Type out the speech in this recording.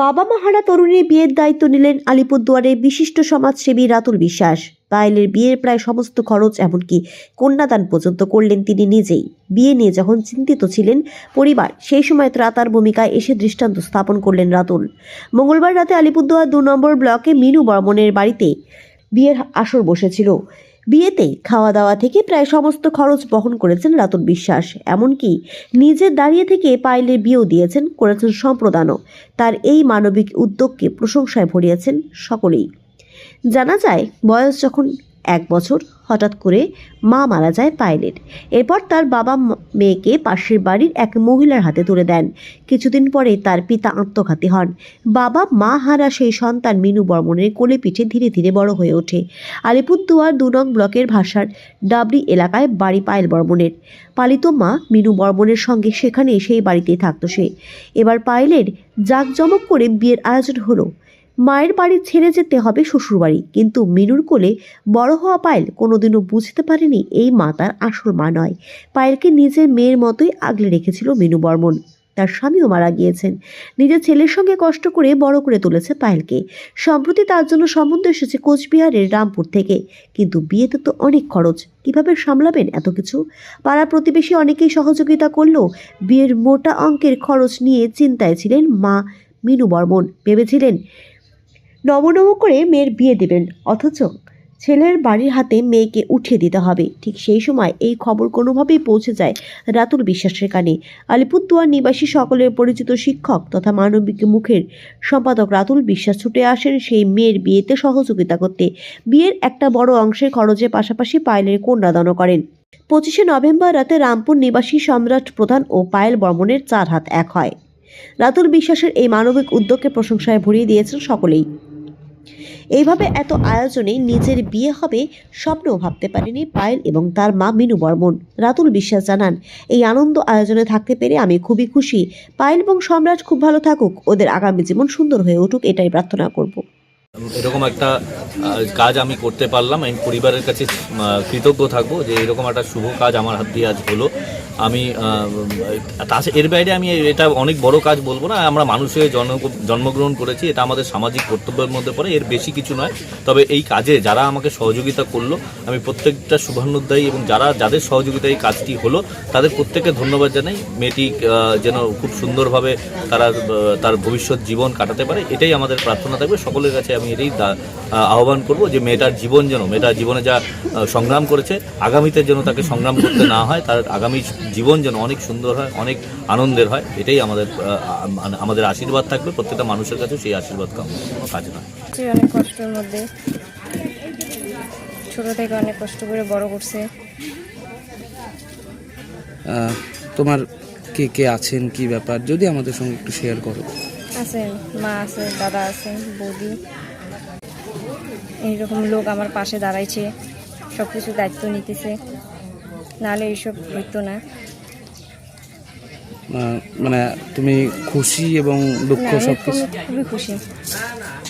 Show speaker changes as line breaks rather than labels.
বাবা মাহারা তরুণীর বিয়ের দায়িত্ব নিলেন আলিপুরদুয়ারের বিশিষ্ট সমাজসেবী রাতুল বিশ্বাস। পায়েলের বিয়ের প্রায় সমস্ত খরচ এমনকি কন্যাদান পর্যন্ত করলেন তিনি নিজেই। বিয়ে নিয়ে যখন চিন্তিত ছিলেন পরিবার, সেই সময় ত্রাতার ভূমিকায় এসে দৃষ্টান্ত স্থাপন করলেন রাতুল। মঙ্গলবার রাতে আলিপুরদুয়ার দু নম্বর ব্লকে মিনু বর্মনের বাড়িতে বিয়ের আসর বসেছিল। বিয়েতে খাওয়া দাওয়া থেকে প্রায় সমস্ত খরচ বহন করেছেন রাতন বিশ্বাস। এমনকি নিজে দাঁড়িয়ে থেকে পায়েলের বিয়েও দিয়েছেন, করেছেন সম্প্রদানও। তার এই মানবিক উদ্যোগকে প্রশংসায় ভরিয়েছেন সকলেই। জানা যায়, বয়স যখন এক বছর হঠাৎ করে মা মারা যায় পায়েলের এরপর তার বাবা মেয়েকে পাশের বাড়ির এক মহিলার হাতে তুলে দেন। কিছুদিন পরে তার পিতা আত্মঘাতী হন। বাবা মা হারা সেই সন্তান মিনু বর্মনের কোলে পিঠে ধীরে ধীরে বড় হয়ে ওঠে। আলিপুরদুয়ার দু নং ব্লকের ভাষার ডাবরি এলাকায় বাড়ি পায়েল বর্মনের পালিত মা মিনু বর্মনের সঙ্গে সেখানে সেই বাড়িতেই থাকতো সে। এবার পায়েলের জাঁকজমক করে বিয়ের আয়োজন হলো। মায়ের বাড়ি ছেড়ে যেতে হবে শ্বশুরবাড়ি। কিন্তু মিনুর কোলে বড় হওয়া পায়েল কোনোদিনও বুঝতে পারেনি এই মা তার আসল মা নয়। পায়েলকে নিজের মেয়ের মতোই আগলে রেখেছিল মিনু বর্মন। তার স্বামীও মারা গিয়েছেন। নিজের ছেলের সঙ্গে কষ্ট করে বড় করে তুলেছে পায়েলকে। সম্প্রতি তার জন্য সম্বন্ধ এসেছে কোচবিহারের রামপুর থেকে। কিন্তু বিয়েতে তো অনেক খরচ। কীভাবে সামলাবেন এত কিছু? পাড়া প্রতিবেশী অনেকেই সহযোগিতা করলেও বিয়ের মোটা অঙ্কের খরচ নিয়ে চিন্তায় ছিলেন মা মিনু বর্মন। ভেবেছিলেন নবনব করে মেয়ের বিয়ে দেবেন। অথচ ছেলের বাড়ির হাতে মেয়েকে উঠিয়ে দিতে হবে। ঠিক সেই সময় এই খবর কোনোভাবেই পৌঁছে যায় রাতুল বিশ্বাসের কানে। আলিপুরদুয়ার নিবাসী সকলের পরিচিত শিক্ষক তথা মানবিক মুখের সম্পাদক রাতুল বিশ্বাস ছুটে আসেন সেই মেয়ের বিয়েতে সহযোগিতা করতে। বিয়ের একটা বড় অংশের খরচের পাশাপাশি পায়েলের কন্যাদানও করেন। পঁচিশে নভেম্বর রাতে রামপুর নিবাসী সম্রাট প্রধান ও পায়েল বর্মনের চার হাত এক হয়। রাতুল বিশ্বাসের এই মানবিক উদ্যোগকে প্রশংসায় ভরিয়ে দিয়েছেন সকলেই। এইভাবে এত আয়োজনে নিজের বিয়ে হবে স্বপ্নেও ভাবতে পারেনি পায়েল এবং তার মা মিনু বর্মন। রাতুল বিশ্বাস জানান, এই আনন্দ আয়োজনে থাকতে পেরে আমি খুবই খুশি। পায়েল এবং সম্রাট খুব ভালো থাকুক, ওদের আগামী জীবন সুন্দর হয়ে উঠুক, এটাই প্রার্থনা করব।
এরকম একটা কাজ আমি করতে পারলাম। আমি পরিবারের কাছে কৃতজ্ঞ থাকব যে এরকম একটা শুভ কাজ আমার হাত দিয়ে আজ হলো। আমি তাছে- এর বাইরে আমি এটা অনেক বড় কাজ বলব না, আমরা মানুষের জন্ম, জন্মগ্রহণ করেছি, এটা আমাদের সামাজিক কর্তব্যের মধ্যে পড়ে, এর বেশি কিছু নয়। তবে এই কাজে যারা আমাকে সহযোগিতা করল, আমি প্রত্যেকটা শুভানুদ্দায়ী এবং যারা, যাদের সহযোগিতা এই কাজটি হলো, তাদের প্রত্যেককে ধন্যবাদ জানাই। মেয়েটি যেন খুব সুন্দরভাবে তারা তার ভবিষ্যৎ জীবন কাটাতে পারে, এটাই আমাদের প্রার্থনা থাকবে। সকলের কাছে আমি এটাই আহ্বান করব যে মেয়েটার জীবন যেন মেয়েটার জীবনে যা সংগ্রাম করেছে আগামীতে যেন তাকে সংগ্রাম করতে না হয় তার আগামী জীবন যেন অনেক সুন্দর হয় অনেক আনন্দের হয় এটাই আমাদের আমাদের আশীর্বাদ থাকবে প্রত্যেকটা মানুষের কাছে সেই আশীর্বাদ কাজ নয়।
অনেক কষ্টের মধ্যে। ছোট থেকে অনেক কষ্ট করে বড় করছে।
তোমার কে কে আছেন কি ব্যাপার? যদি আমাদের সঙ্গে একটু শেয়ার করো।
আছে মা আছে দাদা আছে বৌদি। এইরকম লোক আমার পাশে দাঁড়াইছে সব কিছু দায়িত্ব নিতেছে। নাহলে এইসব হইতো না।
মানে তুমি খুশি এবং দুঃখ সব কিছু
খুবই- খুবই খুশি।